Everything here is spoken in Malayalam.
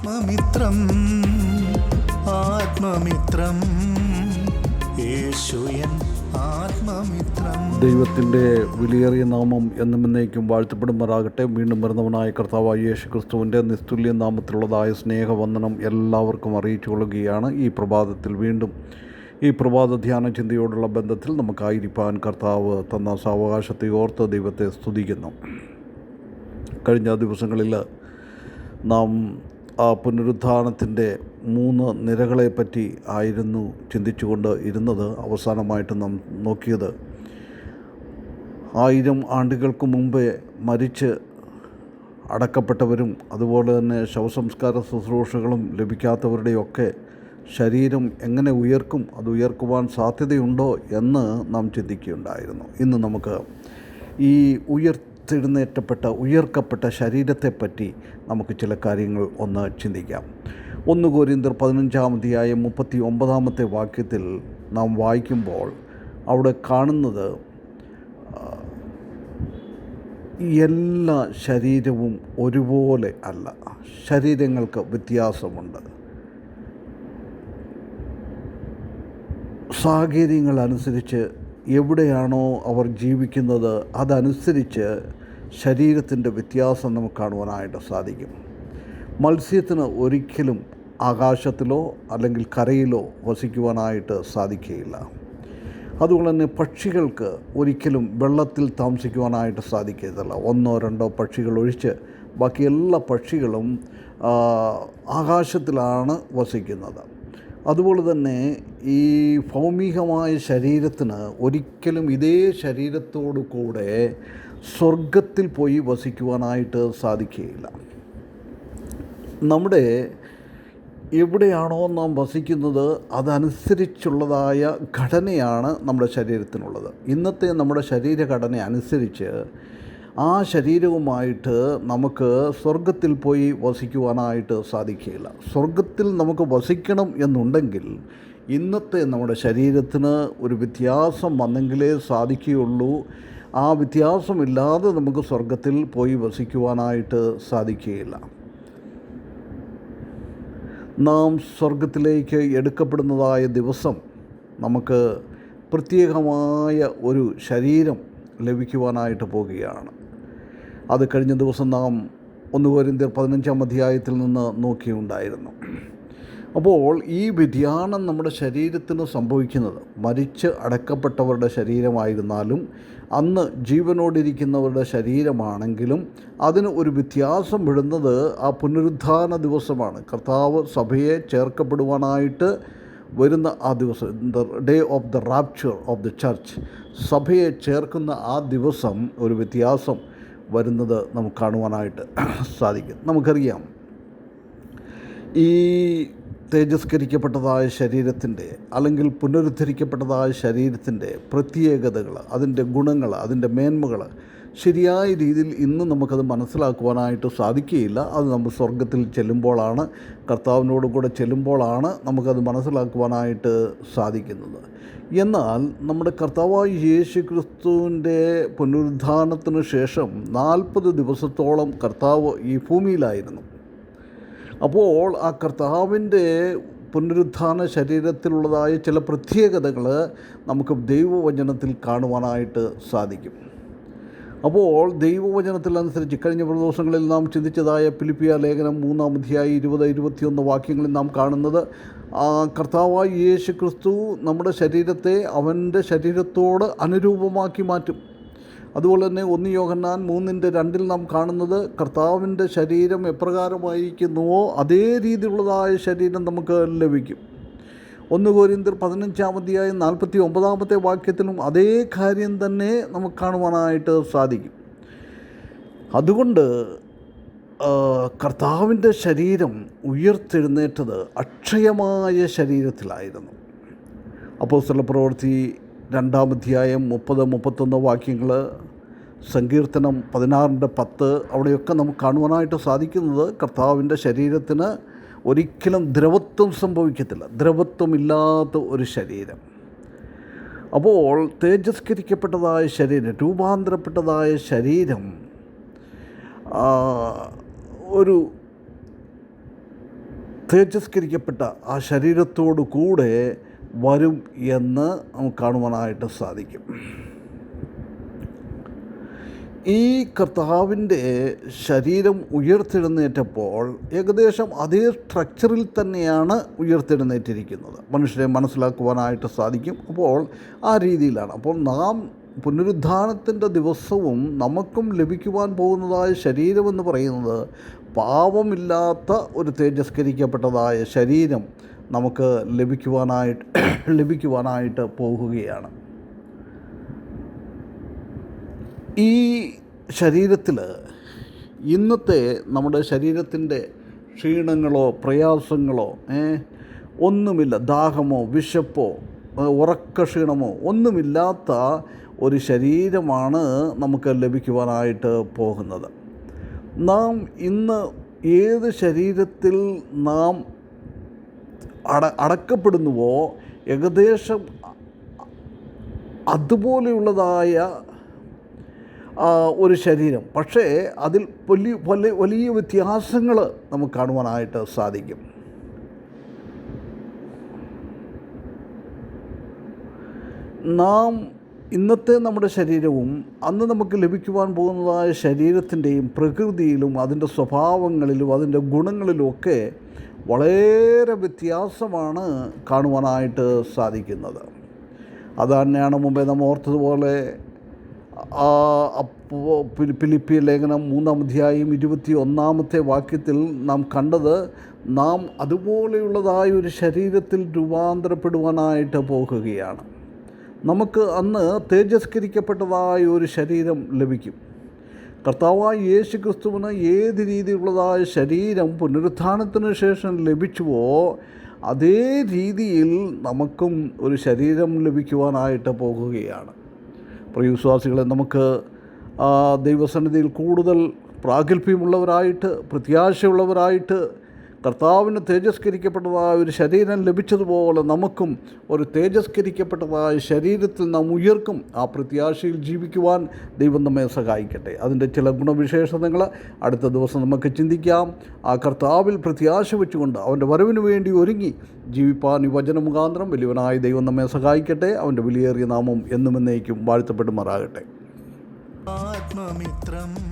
ആത്മമിത്രം ആത്മമിത്രം. യേശുയൻ ആത്മമിത്രം. ദൈവത്തിന്റെ വിലയേറിയ നാമം എന്നും എന്നേക്കും വാഴ്ത്തപ്പെടുമാറാകട്ടെ. വീണ്ടും വരുന്നവനായ കർത്താവായ യേശു ക്രിസ്തുവിന്റെ നിസ്തുല്യ നാമത്തിലുള്ളതായ സ്നേഹവന്ദനം എല്ലാവർക്കും അറിയിച്ചു കൊള്ളുകയാണ് ഈ പ്രഭാതത്തിൽ. വീണ്ടും ഈ പ്രഭാത ധ്യാന ചിന്തയോടുള്ള ബന്ധത്തിൽ നമുക്കായിരിക്കാൻ കർത്താവ് തന്ന സാവകാശത്തെ ഓർത്ത് ദൈവത്തെ സ്തുതിക്കുന്നു. കഴിഞ്ഞ ദിവസങ്ങളിൽ നാം ആ പുനരുത്ഥാനത്തിന്റെ മൂന്ന് നിരകളെപ്പറ്റി ആയിരുന്നു ചിന്തിച്ചുകൊണ്ട് ഇരുന്നത് അവസാനമായിട്ട് നാം നോക്കിയത്. ആയിരം ആണ്ടുകൾക്ക് മുമ്പേ മരിച്ച് അടക്കപ്പെട്ടവരും അതുപോലെ തന്നെ ശവസംസ്കാര ശുശ്രൂഷകളും ലഭിക്കാത്തവരുടെയൊക്കെ ശരീരം എങ്ങനെ ഉയർക്കും അത് ഉയർക്കുവാൻ സാധ്യതയുണ്ടോ എന്ന് നാം ചിന്തിക്കുകയുണ്ടായിരുന്നു. ഇന്ന് നമുക്ക് ഈ ഉയർത്തെഴുന്നേറ്റപ്പെട്ട ഉയർക്കപ്പെട്ട ശരീരത്തെപ്പറ്റി നമുക്ക് ചില കാര്യങ്ങൾ ഒന്ന് ചിന്തിക്കാം. ഒന്ന് കോരിന്തർ പതിനഞ്ചാമതിയായ മുപ്പത്തി ഒമ്പതാമത്തെ വാക്യത്തിൽ നാം വായിക്കുമ്പോൾ അവിടെ കാണുന്നത് എല്ലാ ശരീരവും ഒരുപോലെ അല്ല. ശരീരങ്ങൾക്ക് വ്യത്യാസമുണ്ട്. സാഹചര്യങ്ങളനുസരിച്ച് എവിടെയാണോ അവർ ജീവിക്കുന്നത് അതനുസരിച്ച് ശരീരത്തിന്റെ വ്യത്യാസം നമുക്ക് കാണുവാനായിട്ട് സാധിക്കും. മത്സ്യത്തിന് ഒരിക്കലും ആകാശത്തിലോ അല്ലെങ്കിൽ കരയിലോ വസിക്കുവാനായിട്ട് സാധിക്കുകയില്ല. അതുകൊണ്ട് തന്നെ പക്ഷികൾക്ക് ഒരിക്കലും വെള്ളത്തിൽ താമസിക്കുവാനായിട്ട് സാധിക്കത്തില്ല. ഒന്നോ രണ്ടോ പക്ഷികൾ ഒഴിച്ച് ബാക്കി എല്ലാ പക്ഷികളും ആകാശത്തിലാണ് വസിക്കുന്നത്. അതുപോലെ തന്നെ ഈ ഭൗമികമായ ശരീരത്തിന് ഒരിക്കലും ഇതേ ശരീരത്തോടു കൂടെ സ്വർഗത്തിൽ പോയി വസിക്കുവാനായിട്ട് സാധിക്കുകയില്ല. നമ്മുടെ എവിടെയാണോ നാം വസിക്കുന്നത് അതനുസരിച്ചുള്ളതായ ഘടനയാണ് നമ്മുടെ ശരീരത്തിനുള്ളത്. ഇന്നത്തെ നമ്മുടെ ശരീരഘടന അനുസരിച്ച് ആ ശരീരവുമായിട്ട് നമുക്ക് സ്വർഗത്തിൽ പോയി വസിക്കുവാനായിട്ട് സാധിക്കുകയില്ല. സ്വർഗത്തിൽ നമുക്ക് വസിക്കണം എന്നുണ്ടെങ്കിൽ ഇന്നത്തെ നമ്മുടെ ശരീരത്തിന് ഒരു വ്യത്യാസം വന്നെങ്കിലേ സാധിക്കുകയുള്ളൂ. ആ വ്യത്യാസമില്ലാതെ നമുക്ക് സ്വർഗത്തിൽ പോയി വസിക്കുവാനായിട്ട് സാധിക്കുകയില്ല. നാം സ്വർഗത്തിലേക്ക് എടുക്കപ്പെടുന്നതായ ദിവസം നമുക്ക് പ്രത്യേകമായ ഒരു ശരീരം ലഭിക്കുവാനായിട്ട് പോവുകയാണ് അത് കഴിഞ്ഞ ദിവസം നാം ഒന്ന് പതിനഞ്ചാം അധ്യായത്തിൽ നിന്ന് നോക്കിയുണ്ടായിരുന്നു. അപ്പോൾ ഈ വ്യതിയാനം നമ്മുടെ ശരീരത്തിന് സംഭവിക്കുന്നത് മരിച്ച് അടക്കപ്പെട്ടവരുടെ ശരീരമായിരുന്നാലും അന്ന് ജീവനോടിരിക്കുന്നവരുടെ ശരീരമാണെങ്കിലും അതിന് ഒരു വ്യത്യാസം വിടുന്നത് ആ പുനരുദ്ധാന ദിവസമാണ്. കർത്താവ് സഭയെ ചേർക്കപ്പെടുവാനായിട്ട് വരുന്ന ആ ദിവസം the day of the rapture of the church സഭയെ ചേർക്കുന്ന ആ ദിവസം ഒരു വ്യത്യാസം വരുന്നത് നമുക്ക് കാണുവാനായിട്ട് സാധിക്കും. നമുക്കറിയാം. ഈ തേജസ്കരിക്കപ്പെട്ടതായ ശരീരത്തിന്റെ അല്ലെങ്കിൽ പുനരുദ്ധരിക്കപ്പെട്ടതായ ശരീരത്തിന്റെ പ്രത്യേകതകൾ അതിന്റെ ഗുണങ്ങൾ അതിന്റെ മേന്മകൾ ശരിയായ രീതിയിൽ ഇന്ന് നമുക്കത് മനസ്സിലാക്കുവാനായിട്ട് സാധിക്കുകയില്ല. അത് നമ്മൾ സ്വർഗത്തിൽ ചെല്ലുമ്പോഴാണ് കർത്താവിനോട് കൂടെ ചെല്ലുമ്പോഴാണ് നമുക്കത് മനസ്സിലാക്കുവാനായിട്ട് സാധിക്കുന്നത്. എന്നാൽ നമ്മുടെ കർത്താവായ യേശു ക്രിസ്തുവിന്റെ പുനരുദ്ധാനത്തിന് ശേഷം നാൽപ്പത് ദിവസത്തോളം കർത്താവ് ഈ ഭൂമിയിലായിരുന്നു. അപ്പോൾ ആ കർത്താവിന്റെ പുനരുത്ഥാന ശരീരത്തിലുള്ളതായ ചില പ്രത്യേകതകൾ നമുക്ക് ദൈവവചനത്തിൽ കാണുവാനായിട്ട് സാധിക്കും. അപ്പോൾ ദൈവവചനത്തിൽ അനുസരിച്ച് കഴിഞ്ഞ ദിവസങ്ങളിൽ നാം ചിന്തിച്ചതായ പിലിപ്പിയ ലേഖനം മൂന്നാം അധ്യായം ഇരുപത് ഇരുപത്തിയൊന്ന് വാക്യങ്ങളിൽ നാം കാണുന്നത് കർത്താവായ യേശു ക്രിസ്തു നമ്മുടെ ശരീരത്തെ അവന്റെ ശരീരത്തോട് അനുരൂപമാക്കി മാറ്റും. അതുപോലെ തന്നെ ഒന്ന് യോഹന്നാൻ മൂന്നിന്റെ രണ്ടിൽ നാം കാണുന്നത് കർത്താവിന്റെ ശരീരം എപ്രകാരമായിരിക്കുന്നുവോ അതേ രീതിയിലുള്ളതായ ശരീരം നമുക്ക് ലഭിക്കും. ഒന്ന് കോരിന്തർ പതിനഞ്ചാം അധ്യായം നാൽപ്പത്തി ഒമ്പതാമത്തെ വാക്യത്തിലും അതേ കാര്യം തന്നെ നമുക്ക് കാണുവാനായിട്ട് സാധിക്കും. അതുകൊണ്ട് കർത്താവിന്റെ ശരീരം ഉയർത്തെഴുന്നേറ്റത് അക്ഷയമായ ശരീരത്തിലായിരുന്നു. അപ്പോസ്തല പ്രവൃത്തി രണ്ടാം അധ്യായം മുപ്പത് മുപ്പത്തൊന്ന് വാക്യങ്ങൾ സങ്കീർത്തനം പതിനാറിന്റെ പത്ത് അവിടെയൊക്കെ നമുക്ക് കാണുവാനായിട്ട് സാധിക്കുന്നത് കർത്താവിന്റെ ശരീരത്തിന് ഒരിക്കലും ദ്രവത്വം സംഭവിക്കത്തില്ല. ദ്രവത്വമില്ലാത്ത ഒരു ശരീരം. അപ്പോൾ തേജസ്കരിക്കപ്പെട്ടതായ ശരീരം രൂപാന്തരപ്പെട്ടതായ ശരീരം ഒരു തേജസ്കരിക്കപ്പെട്ട ആ ശരീരത്തോടു കൂടെ വരും എന്ന് നമുക്ക് കാണുവാനായിട്ട് സാധിക്കും. ഈ കർത്താവിന്റെ ശരീരം ഉയർത്തെഴുന്നേറ്റപ്പോൾ ഏകദേശം അതേ സ്ട്രക്ചറിൽ തന്നെയാണ് ഉയർത്തെഴുന്നേറ്റിരിക്കുന്നത്. മനുഷ്യരെ മനസ്സിലാക്കുവാനായിട്ട് സാധിക്കും. അപ്പോൾ ആ രീതിയിലാണ്. അപ്പോൾ നാം പുനരുദ്ധാനത്തിന്റെ ദിവസവും നമുക്കും ലഭിക്കുവാൻ പോകുന്നതായ ശരീരമെന്ന് പറയുന്നത് പാവമില്ലാത്ത ഒരു തേജസ്കരിക്കപ്പെട്ടതായ ശരീരം. നമുക്ക് ലഭിക്കുവാനായിട്ട് ലഭിക്കുവാനായിട്ട് പോകുകയാണ്. ഈ ശരീരത്തിൽ ഇന്നത്തെ നമ്മുടെ ശരീരത്തിന്റെ ക്ഷീണങ്ങളോ പ്രയാസങ്ങളോ ഒന്നുമില്ല. ദാഹമോ വിശപ്പോ ഉറക്ക ക്ഷീണമോ ഒന്നുമില്ലാത്ത ഒരു ശരീരമാണ് നമുക്ക് ലഭിക്കുവാനായിട്ട് പോകുന്നത്. നാം ഇന്ന് ഏത് ശരീരത്തിൽ നാം അട അടക്കപ്പെടുന്നുവോ? ഏകദേശം അതുപോലെയുള്ളതായ ഒരു ശരീരം. പക്ഷേ അതിൽ വലിയ വലിയ വലിയ വ്യത്യാസങ്ങൾ നമുക്ക് കാണുവാനായിട്ട് സാധിക്കും. നാം ഇന്നത്തെ നമ്മുടെ ശരീരവും അന്ന് നമുക്ക് ലഭിക്കുവാൻ പോകുന്നതായ ശരീരത്തിന്റെയും പ്രകൃതിയിലും അതിന്റെ സ്വഭാവങ്ങളിലും അതിന്റെ ഗുണങ്ങളിലും ഒക്കെ വളരെ വ്യത്യാസമാണ് കാണുവാനായിട്ട് സാധിക്കുന്നത്. അത് തന്നെയാണ് മുമ്പേ നമ്മൾ ഓർത്തതുപോലെ ആ അപ്പോൾ ഫിലി- ഫിലിപ്പിയ ലേഖനം മൂന്നാം അധ്യായം ഇരുപത്തി ഒന്നാമത്തെ വാക്യത്തിൽ നാം കണ്ടത് നാം അതുപോലെയുള്ളതായ ഒരു ശരീരത്തിൽ രൂപാന്തരപ്പെടുവാനായിട്ട് പോകുകയാണ്. നമുക്ക് അന്ന് തേജസ്കരിക്കപ്പെട്ടതായ ഒരു ശരീരം ലഭിക്കും. കർത്താവായ യേശു ക്രിസ്തുവിന് ഏത് രീതിയിലുള്ളതായ ശരീരം പുനരുത്ഥാനത്തിന് ശേഷം ലഭിച്ചുവോ അതേ രീതിയിൽ നമുക്കും ഒരു ശരീരം ലഭിക്കുവാനായിട്ട് പോകുകയാണ്. പ്രിയവിശ്വാസികളെ നമുക്ക് ദൈവസന്നിധിയിൽ കൂടുതൽ പ്രാഗൽഭ്യമുള്ളവരായിട്ട് പ്രത്യാശയുള്ളവരായിട്ട് കർത്താവിന് തേജസ്കരിക്കപ്പെട്ടതായ ഒരു ശരീരം ലഭിച്ചതുപോലെ നമുക്കും ഒരു തേജസ്കരിക്കപ്പെട്ടതായ ശരീരത്തിൽ നാം ഉയർക്കും. ആ പ്രത്യാശയിൽ ജീവിക്കുവാൻ ദൈവം നമ്മെ സഹായിക്കട്ടെ. അതിന്റെ ചില ഗുണവിശേഷതകൾ അടുത്ത ദിവസം നമുക്ക് ചിന്തിക്കാം. ആ കർത്താവിൽ പ്രത്യാശ വെച്ചുകൊണ്ട് അവന്റെ വരവിന് വേണ്ടി ഒരുങ്ങി ജീവിപ്പാൻ ഈ വചന മുഖാന്തരം വലിയവനായ ദൈവം നമ്മെ സഹായിക്കട്ടെ. അവന്റെ വിലയേറിയ നാമം എന്നും എന്നേക്കും വാഴ്ത്തപ്പെടുമാറാകട്ടെ. ആത്മമിത്രം